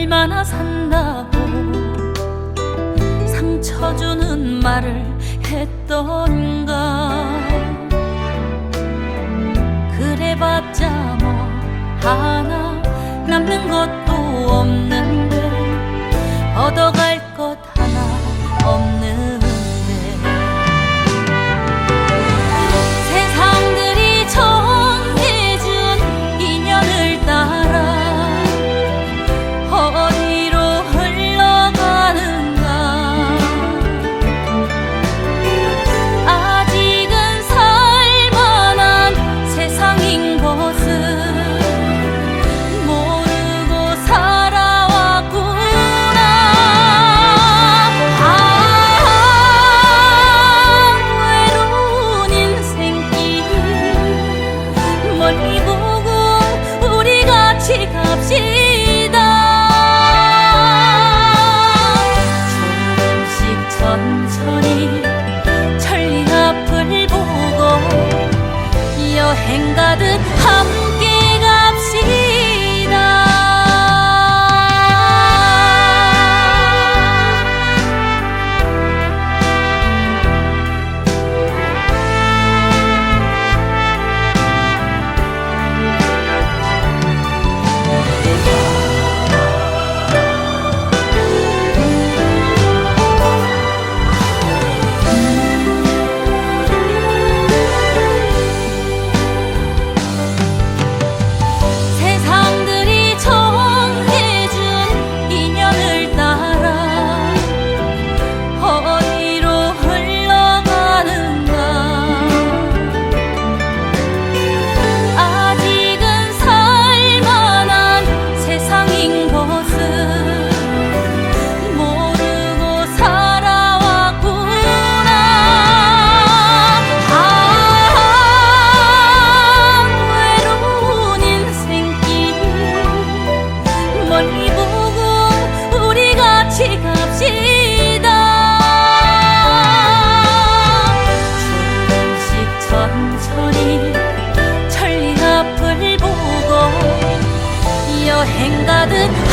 얼마나 산다고 상처 주는 말을 했던가. 그래봤자 뭐 하나 남는 것도 없는데 얻어갈 것 멀리 보고 우리 같이 갑시다. 조금씩 천천히 천리 앞을 보고 여행 가듯 천천히 천리 앞을 보고 여행 가듯